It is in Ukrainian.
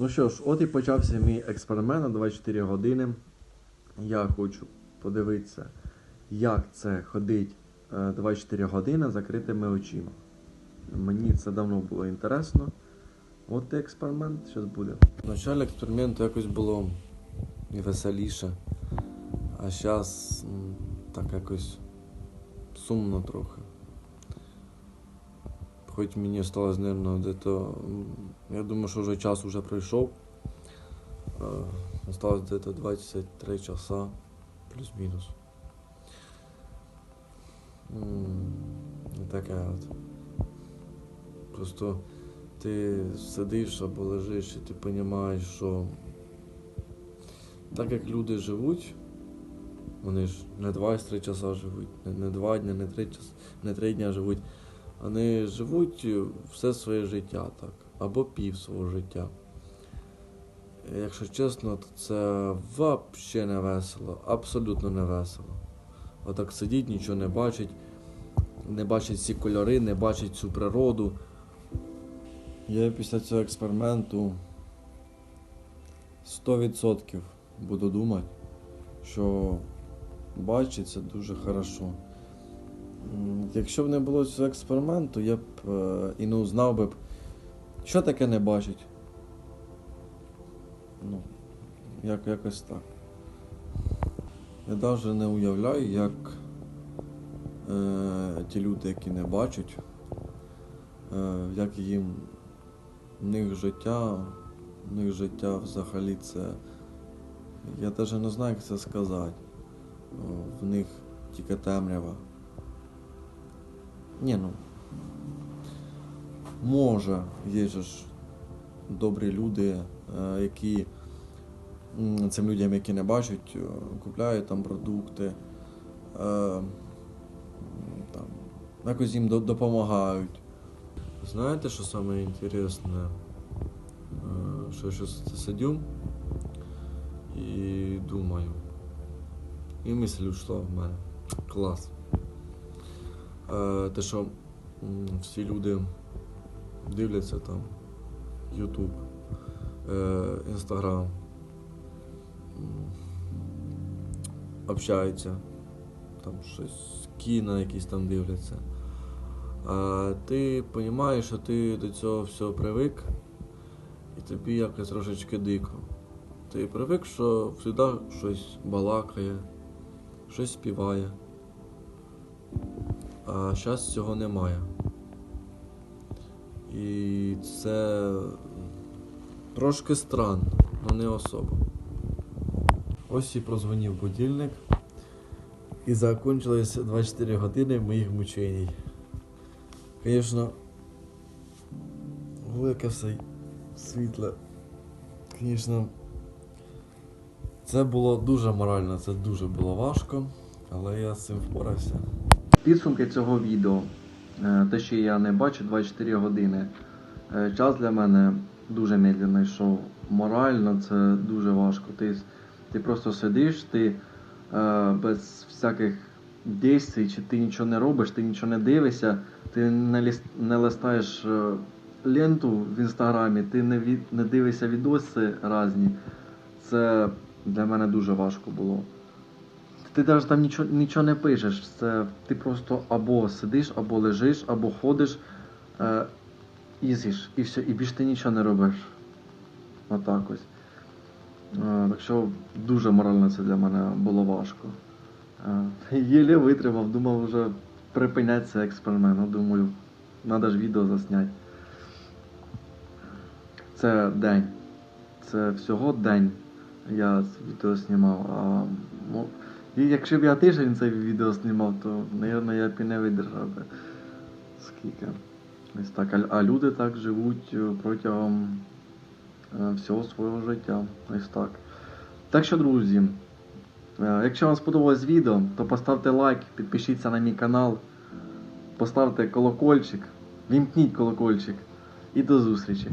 Ну що ж, от і почався мій експеримент на 24 години. Я хочу подивитися, як це ходить е, 24 години з закритими очима. Мені це давно було інтересно. От і експеримент зараз буде. Вначалі експерименту якось було і веселіше, а зараз так якось сумно трохи. Хоч мені осталось, наверное, где-то, я думаю, що вже час уже пройшов. Е, Осталось где-то 23 часа, плюс-мінус. Таке от. Просто ти сидиш або лежиш і ти розумієш, що так як люди живуть, вони ж не 23 часа живуть, не, не 2 дні, не 3 час, не 3 дня живуть. Вони живуть все своє життя так, або пів свого життя. Якщо чесно, то це взагалі не весело, абсолютно не весело. Отак сидіть, нічого не бачить, не бачить ці кольори, не бачить цю природу. Я після цього експерименту 100% буду думати, що бачить це дуже хорошо. Якщо б не було цього експерименту, я б е, і не узнав би що таке не бачить. Ну, як, якось так. Я навіть не уявляю, як е, ті люди, які не бачать, е, як їм в них життя, в них життя взагалі це. Я навіть не знаю, як це сказати. В них тільки темрява. Ні, ну. Може, є ж добрі люди, е, які цим людям, які не бачать, е, купляють там продукти, е, там, якось їм допомагають. Знаєте, що саме Що я щось сидю і думаю. І мисль ушла в мене. Клас. Е, те, що всі люди дивляться там YouTube, е, Instagram, м, общаються, там щось кіно якісь там дивляться. А ти розумієш, що ти до цього всього привик, і тобі якось трошечки дико. Ти привик, що завжди щось балакає, щось співає. А зараз цього немає. І це трошки странно, але не особо. Ось і прозвонив будильник. І закончилось 24 години моїх мучень. Звісно, велике все світле. Звісно, це було дуже морально, це дуже було важко, але я з цим впорався. Підсумки цього відео. Е, Те, що я не бачу 24 години. Е, Час для мене дуже медленно йшов. Морально це дуже важко. Ти, ти просто сидиш, ти е, без всяких дій, чи ти нічого не робиш, ти нічого не дивишся, ти не, ліс, не листаєш е, ленту в інстаграмі, ти не, від, не дивишся відоси різні. Це для мене дуже важко було. Ти навіть там нічого, нічого не пишеш. Це ти просто або сидиш, або лежиш, або ходиш е, і і все, і більше ти нічого не робиш. Отак ось. Е, так що дуже морально це для мене було важко. Е, єле витримав, думав вже припиняти цей експеримент. Ну, думаю, треба ж відео засняти. Це день. Це всього день я відео знімав. А, мо- і якщо б я тиждень це відео знімав, то, мабуть, я б і не видержав би. Скільки. Ось так. А, люди так живуть е, протягом е, всього свого життя. Ось так. Так що, друзі, е, якщо вам сподобалось відео, то поставте лайк, підпишіться на мій канал, поставте колокольчик, вімкніть колокольчик і до зустрічі.